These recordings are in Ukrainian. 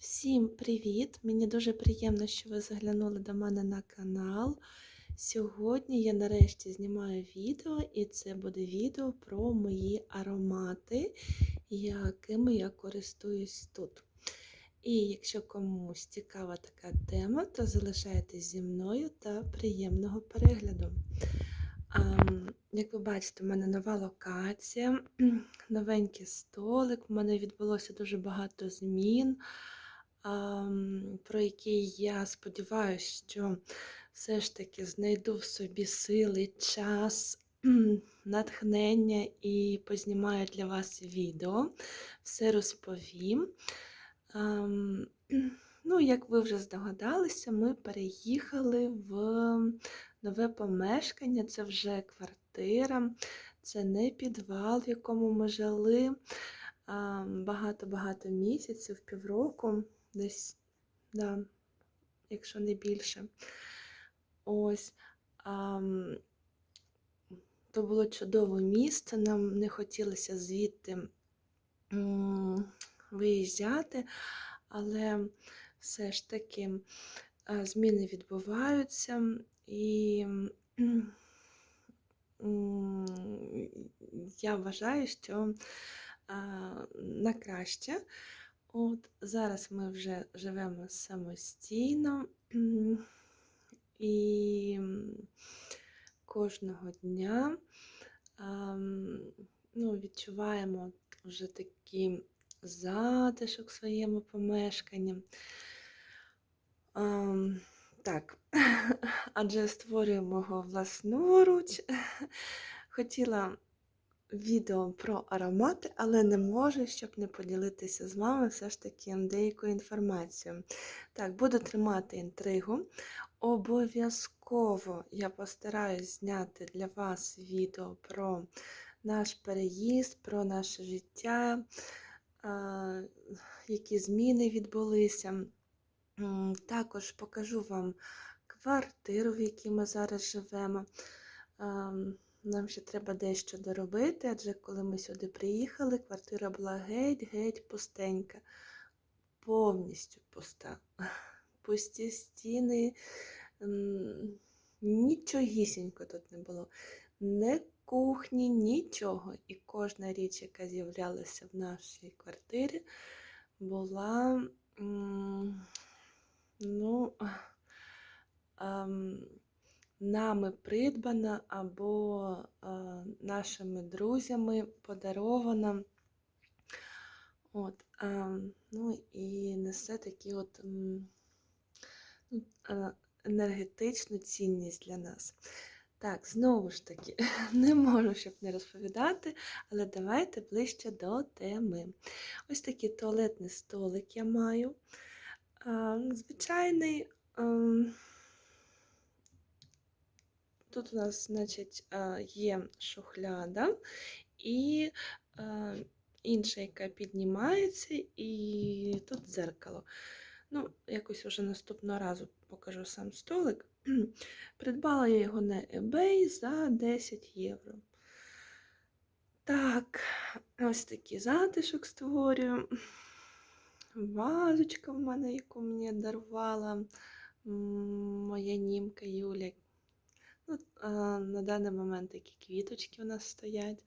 Всім привіт! Мені дуже приємно, що ви заглянули до мене на канал. Сьогодні я нарешті знімаю відео, і це буде відео про мої аромати, якими я користуюсь тут. І якщо комусь цікава така тема, то залишайтесь зі мною та приємного перегляду. Як ви бачите, в мене нова локація, новенький столик, в мене відбулося дуже багато змін про який я сподіваюся, що все ж таки знайду в собі сили, час, натхнення і познімаю для вас відео, все розповім. Ну, як ви вже здогадалися, ми переїхали в нове помешкання, це вже квартира, це не підвал, в якому ми жили багато-багато місяців, півроку, десь, да, якщо не більше. Ось. ам, То було чудове місце, нам не хотілося звідти виїжджати, але все ж таки а, зміни відбуваються і я вважаю, що а, на краще. От зараз ми вже живемо самостійно і кожного дня ну, відчуваємо вже такий затишок своєму помешканні. Так, адже створюємо його власноруч. Хотіла відео про аромати, але не можу, щоб не поділитися з вами все ж таки деякою інформацією. Так, буду тримати інтригу. Обов'язково я постараюсь зняти для вас відео про наш переїзд, про наше життя, які зміни відбулися. Також покажу вам квартиру, в якій ми зараз живемо. Ам, Нам ще треба дещо доробити, адже коли ми сюди приїхали, квартира була геть-геть пустенька, повністю пуста. Пусті стіни, нічогісінько тут не було. Не кухні, нічого. І кожна річ, яка з'являлася в нашій квартирі, була, ну, ам, нами придбана або а, нашими друзями подарована. От, а, ну і несе такі от ну, енергетичну цінність для нас. Так, знову ж таки, не можу, щоб не розповідати, але давайте ближче до теми. Ось такий туалетний столик я маю. Звичайний. Тут у нас, значить, є шухляда і інша, яка піднімається, і тут дзеркало. Ну, якось уже наступного разу покажу сам столик. Придбала я його на eBay за 10 євро. Так, ось такий затишок створюю. Вазочка в мене, яку мені дарувала моя німка Юля. Ну, на даний момент такі квіточки у нас стоять.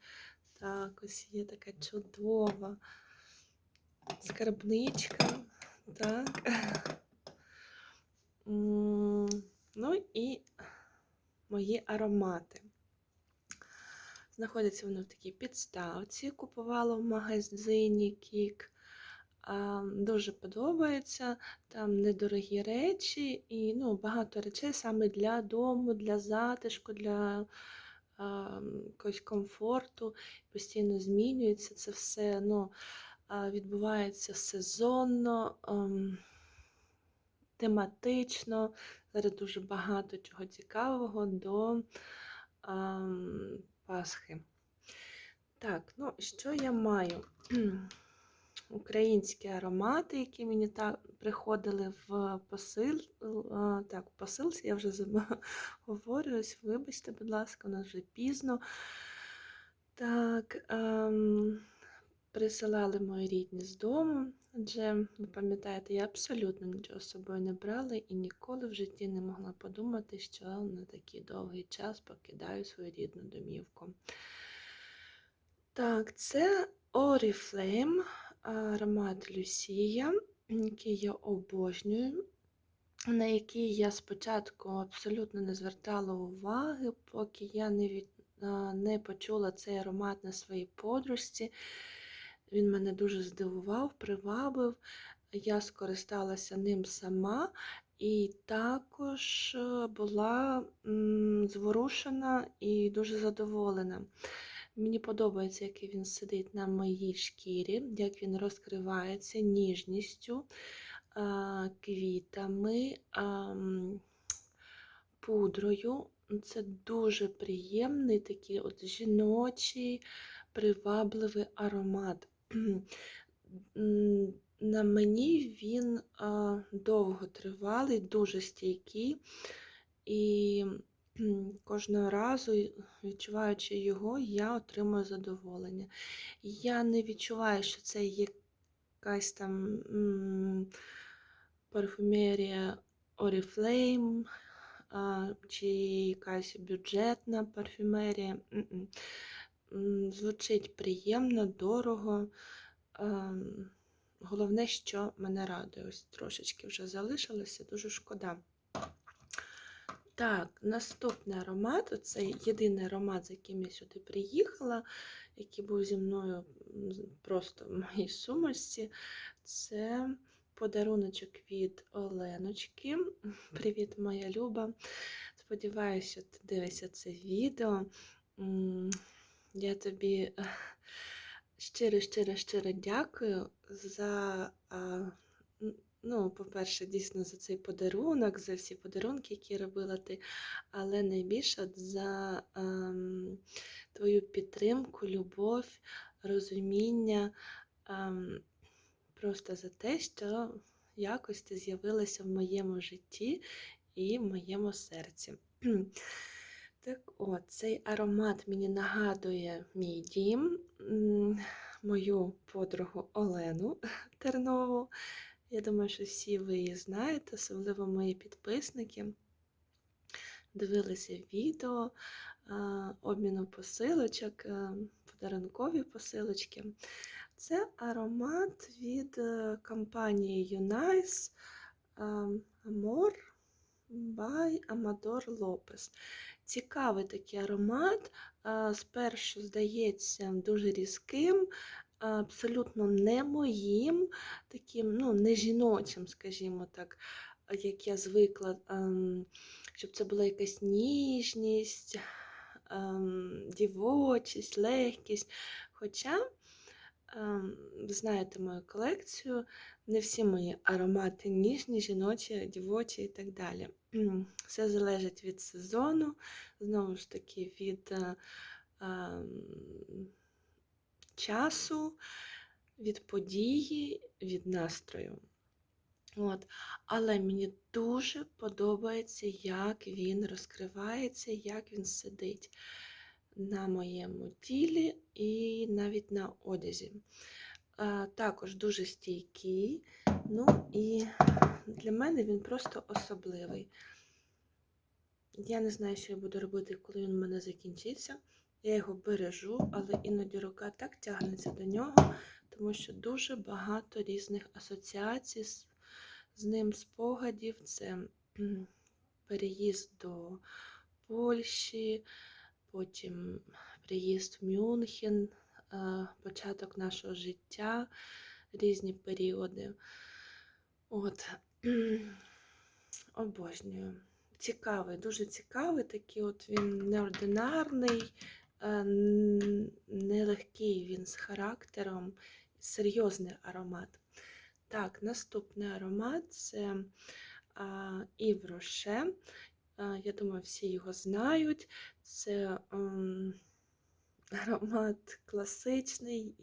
Так, ось є така чудова скарбничка. Так. Ну і мої аромати. Знаходяться вони в такій підставці, купувала в магазині Кік. Дуже подобається. Там недорогі речі і ну, багато речей саме для дому, для затишку, для а, якогось комфорту. Постійно змінюється це все. Ну, відбувається сезонно, ем, тематично. Зараз дуже багато чого цікавого до ем, Пасхи. Так, ну що я маю? Українські аромати, які мені так приходили в посил, так, посилці, я вже заб- говорю, ось, вибачте, будь ласка, у нас вже пізно. Так, ем, присилали мої рідні з дому. Адже, ви пам'ятаєте, я абсолютно нічого з собою не брала і ніколи в житті не могла подумати, що на такий довгий час покидаю свою рідну домівку. Так, це Oriflame, аромат Люсія, який я обожнюю, на який я спочатку абсолютно не звертала уваги, поки я не, від, не почула цей аромат на своїй подружці. Він мене дуже здивував, привабив. Я скористалася ним сама і також е, була зворушена і дуже задоволена. Мені подобається, як він сидить на моїй шкірі, як він розкривається ніжністю, квітами, пудрою. Це дуже приємний такий от жіночий, привабливий аромат. На мені він а, довготривалий, дуже стійкий, і кожного разу, відчуваючи його, я отримую задоволення. Я не відчуваю, що це якась там парфумерія Oriflame чи якась бюджетна парфюмерія. Звучить приємно, дорого. Ем, Головне, що мене радує. Ось трошечки вже залишилося, дуже шкода. Так, наступний аромат це єдиний аромат, з яким я сюди приїхала, який був зі мною просто в моїй сумочці. Це подаруночок від Оленочки. Привіт, моя Люба. Сподіваюся, ти дивишся це відео. Я тобі щиро, щиро, щиро дякую за, ну, по-перше, дійсно за цей подарунок, за всі подарунки, які робила ти, але найбільше за ем, твою підтримку, любов, розуміння, ем, просто за те, що якось ти з'явилася в моєму житті і в моєму серці. Так от, цей аромат мені нагадує мій дім, мою подругу Олену Тернову. Я думаю, що всі ви її знаєте, особливо мої підписники. Дивилися відео обміну посилочок, подарункові посилочки. Це аромат від е, компанії Unice Amor by Amador Lopez. Цікавий такий аромат. Спершу здається дуже різким, абсолютно не моїм, таким, ну, не жіночим, скажімо так, як я звикла, ем, щоб це була якась ніжність, ем, дівочість, легкість. Хоча, ем, ви знаєте мою колекцію, не всі мої аромати ніжні, жіночі, дівочі і так далі. Все залежить від сезону, знову ж таки, від е, часу, від події, від настрою. От. Але мені дуже подобається, як він розкривається, як він сидить на моєму тілі і навіть на одязі. А, Також дуже стійкий. Ну і для мене він просто особливий. Я не знаю, що я буду робити, коли він у мене закінчиться. Я його бережу, але іноді рука так тягнеться до нього, тому що дуже багато різних асоціацій з, з ним спогадів. Це переїзд до Польщі, потім приїзд в Мюнхен, початок нашого життя, різні періоди. От. Обожнюю. Цікавий, дуже цікавий, такий от він неординарний, нелегкий він з характером, серйозний аромат. Так, наступний аромат це Ів Роше. Я думаю, всі його знають. Це ем, аромат класичний,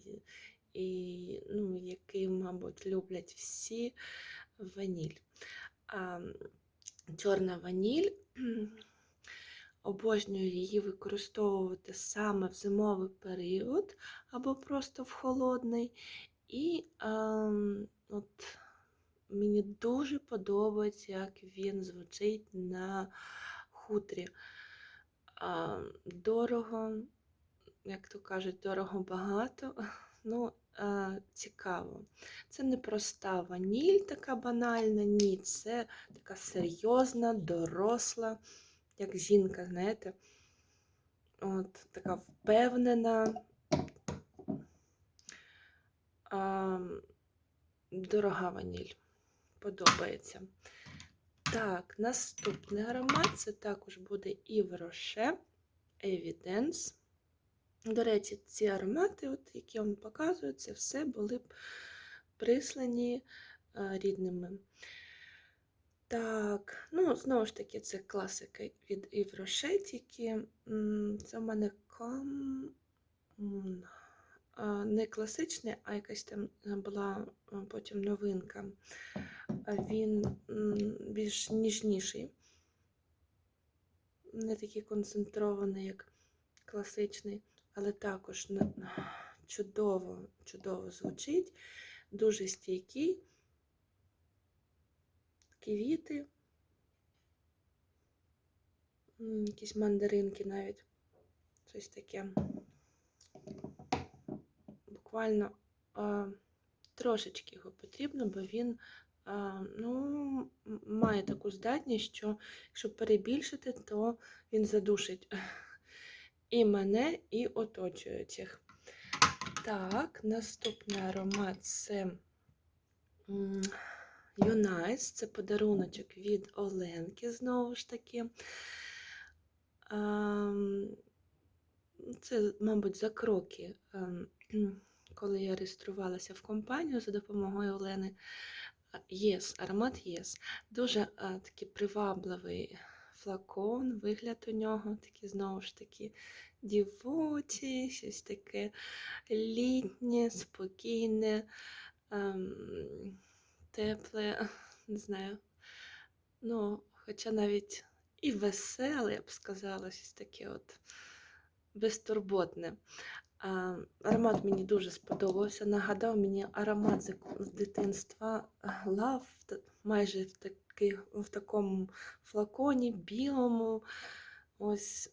і, ну, який, мабуть, люблять всі ваніль. А, чорна ваніль. Обожнюю її використовувати саме в зимовий період або просто в холодний. І ем, от мені дуже подобається, як він звучить на хутрі. А, Дорого, як то кажуть, дорого багато. Ну, а, цікаво. Це не проста ваніль, така банальна, ні, це така серйозна, доросла, як жінка, знаєте, от така впевнена, а, дорога ваніль. Подобається. Так, наступний аромат це також буде Yves Rocher Evidence. До речі, ці аромати, от, які я вам показую, це все були б прислані а, рідними. Так, ну, знову ж таки, це класика від тільки це в мене кам... не класичний, а якась там була потім новинка. Він більш ніжніший, не такий концентрований, як класичний, але також чудово, чудово звучить, дуже стійкий. Квіти, якісь мандаринки навіть, щось таке. Буквально а, трошечки його потрібно, бо він а, ну, має таку здатність, що якщо перебільшити, то він задушить і мене, і оточуючих. Так, наступний аромат це Юнайс, це подаруночок від Оленки, знову ж таки. Це, мабуть, за кроки, ем, коли я реєструвалася в компанію за допомогою Олени. Єс, аромат Єс. Дуже а, такий привабливий флакон, вигляд у нього, такий знову ж таки дівочий, щось таке літнє, спокійне, ем, тепле, не знаю. Ну, хоча навіть і веселе, я б сказала, щось таке от безтурботне. А, Аромат мені дуже сподобався. Нагадав мені аромат з дитинства лав, майже в, таки, в такому флаконі, білому. Ось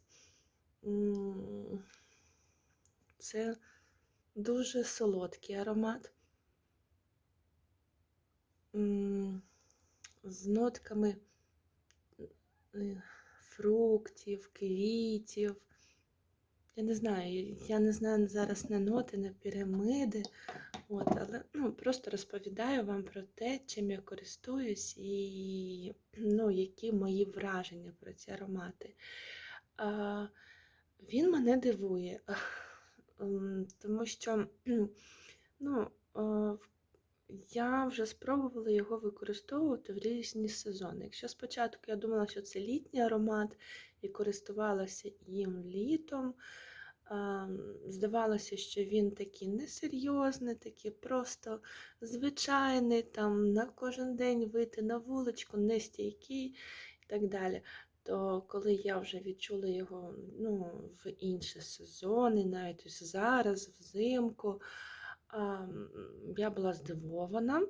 це дуже солодкий аромат. З нотками е, фруктів, квітів. Я не знаю, я не знаю зараз не ноти, не пірамиди, от, але ну, просто розповідаю вам про те, чим я користуюсь і ну, які мої враження про ці аромати. А, він мене дивує, ем, тому що ну, е, я вже спробувала його використовувати в різні сезони. Якщо спочатку я думала, що це літній аромат і користувалася їм літом, ем, здавалося, що він такий несерйозний, такий просто звичайний, там на кожен день вийти на вуличку, нестійкий і так далі. То коли я вже відчула його ну, в інші сезони, навіть ось зараз, взимку, я була здивована,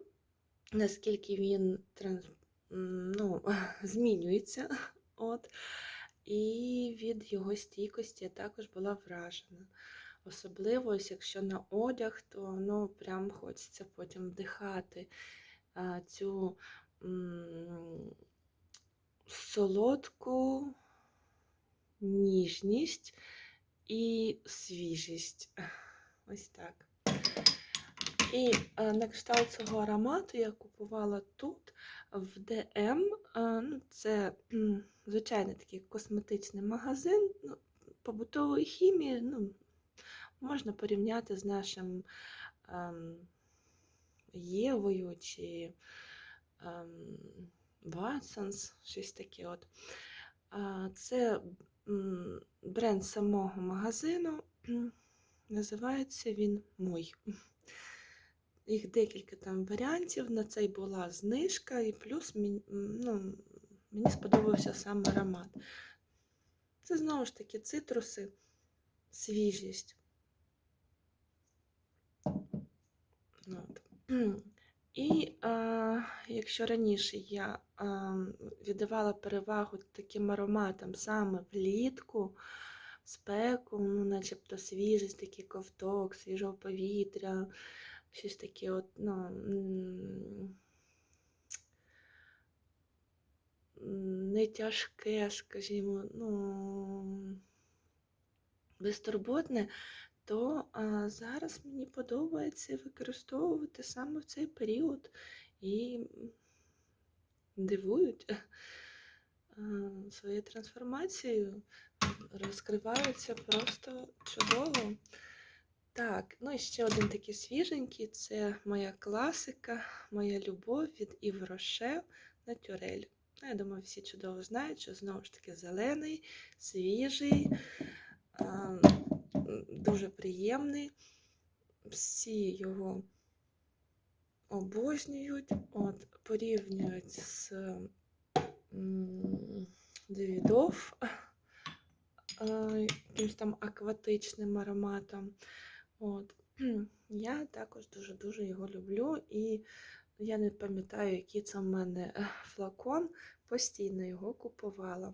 наскільки він ну, змінюється. От. І від його стійкості я також була вражена. Особливо, якщо на одяг, то ну, прям хочеться потім вдихати цю солодку ніжність і свіжість. Ось так. І е, на кшталт цього аромату я купувала тут, в DM. Е, ну, це звичайний такий косметичний магазин ну, побутової хімії. Ну, можна порівняти з нашим ем, Євою чи ем, щось таке. От. Це бренд самого магазину. Називається він Мой. Їх декілька там варіантів. На цей була знижка, і плюс мені, ну, мені сподобався сам аромат. Це знову ж таки цитруси, свіжість. От. І е, якщо раніше я е, віддавала перевагу таким ароматам саме влітку, спеку, ну, начебто свіжість, такий ковток, свіжого повітря, щось таке от, ну, не тяжке, скажімо, ну, безтурботне, то а, зараз мені подобається використовувати саме в цей період і дивують своєю трансформацією, розкриваються просто чудово. Так, ну і ще один такий свіженький це моя класика, моя любов від Ів Роше Натюрель. Ну, я думаю, всі чудово знають, що знову ж таки зелений, свіжий, дуже приємний. Всі його обожнюють, от, порівнюють з Девідов, якимось там акватичним ароматом. От. Я також дуже-дуже його люблю, і я не пам'ятаю, який це в мене е, флакон, постійно його купувала.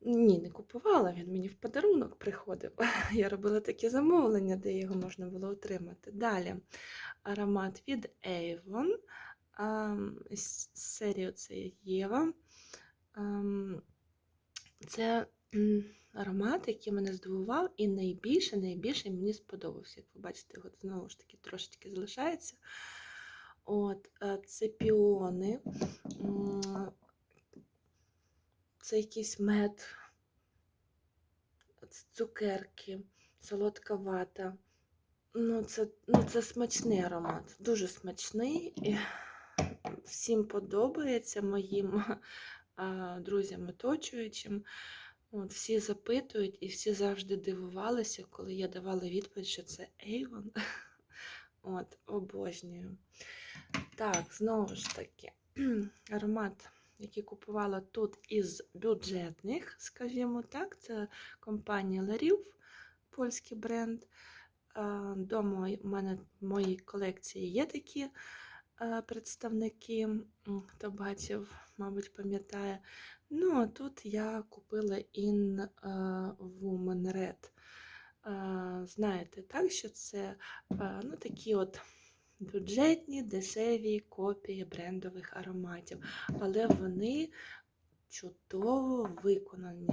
Ні, не купувала, він мені в подарунок приходив. Я робила такі замовлення, де його можна було отримати. Далі аромат від Avon. серії це Єва. Це аромат, який мене здивував, і найбільше, найбільше мені сподобався. Як ви бачите, його знову ж таки трошечки залишається. От, е, це піони, це якийсь мед, це цукерки, солодка вата. Ну, це, ну, це смачний аромат, дуже смачний. І всім подобається моїм друзям оточуючим. От, всі запитують і всі завжди дивувалися, коли я давала відповідь, що це Avon. От, обожнюю. Так, знову ж таки, аромат, який купувала тут із бюджетних, скажімо так, це компанія Lariv, польський бренд. Дома у мене в моїй колекції є такі представники, хто бачив, мабуть, пам'ятає. Ну, а тут я купила In а, Woman Red. А, Знаєте, так, що це а, ну, такі от бюджетні, дешеві копії брендових ароматів, але вони чудово виконані.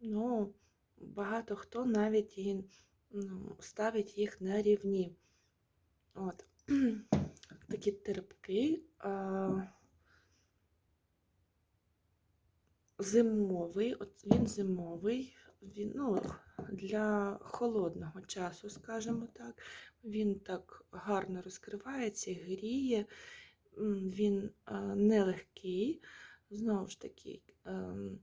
Ну, багато хто навіть і ну, ставить їх на рівні. От. Такі терпки, а, зимовий, от він зимовий, він, ну, для холодного часу, скажімо так. Він так гарно розкривається гріє, він а, нелегкий, знову ж таки, ем,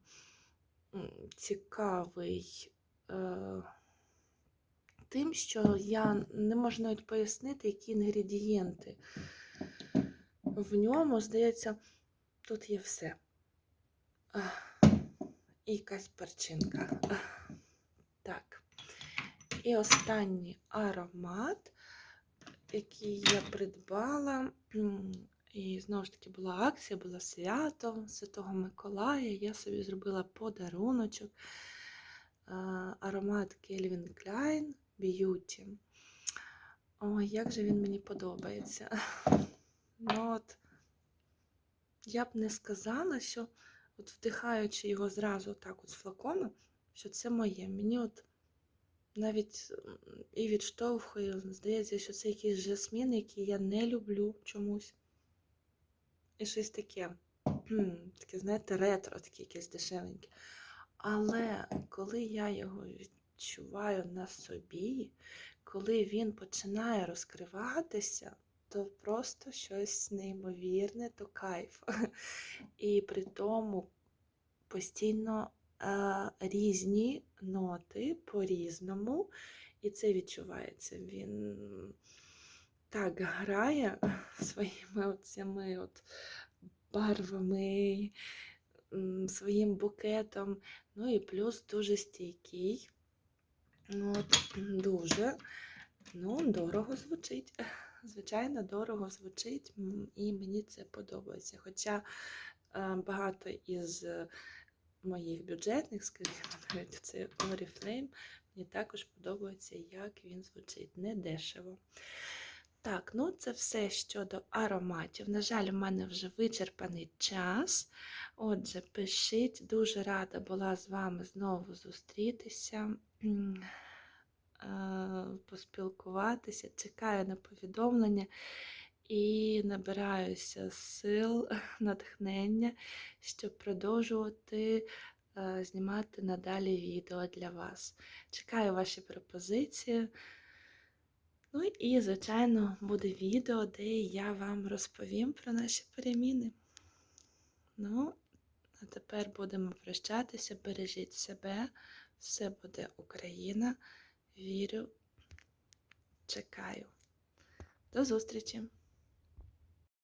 цікавий е, тим, що я не можу навіть пояснити, які інгредієнти в ньому, здається, тут є все. І якась перчинка. Так. І останній аромат, який я придбала. І знову ж таки була акція, було свято Святого Миколая. Я собі зробила подаруночок. Аромат Calvin Klein Beauty. Ой, як же він мені подобається. Ну от, я б не сказала, що от вдихаючи його зразу так от з флакону, що це моє. Мені от навіть і відштовхує, здається, що це якийсь жасмін, який я не люблю чомусь. І щось таке, таке, знаєте, ретро, таке якесь дешевеньке. Але коли я його відчуваю на собі, коли він починає розкриватися, то просто щось неймовірне, то кайф. І при тому постійно е, різні ноти по-різному, і це відчувається. Він так грає своїми цими от барвами, своїм букетом. Ну і плюс дуже стійкий. Ну, От, дуже. Ну, дорого звучить. звичайно, дорого звучить, і мені це подобається. Хоча е, багато із моїх бюджетних, скажімо, навіть це Oriflame, мені також подобається, як він звучить. Не дешево. Так, ну це все щодо ароматів. На жаль, у мене вже вичерпаний час. Отже, пишіть, дуже рада була з вами знову зустрітися, поспілкуватися. Чекаю на повідомлення і набираюся сил, натхнення, щоб продовжувати е, знімати надалі відео для вас. Чекаю ваші пропозиції. Ну і, звичайно, буде відео, де я вам розповім про наші переміни. Ну, а тепер будемо прощатися. Бережіть себе, все буде Україна. Вірю, чекаю. До зустрічі!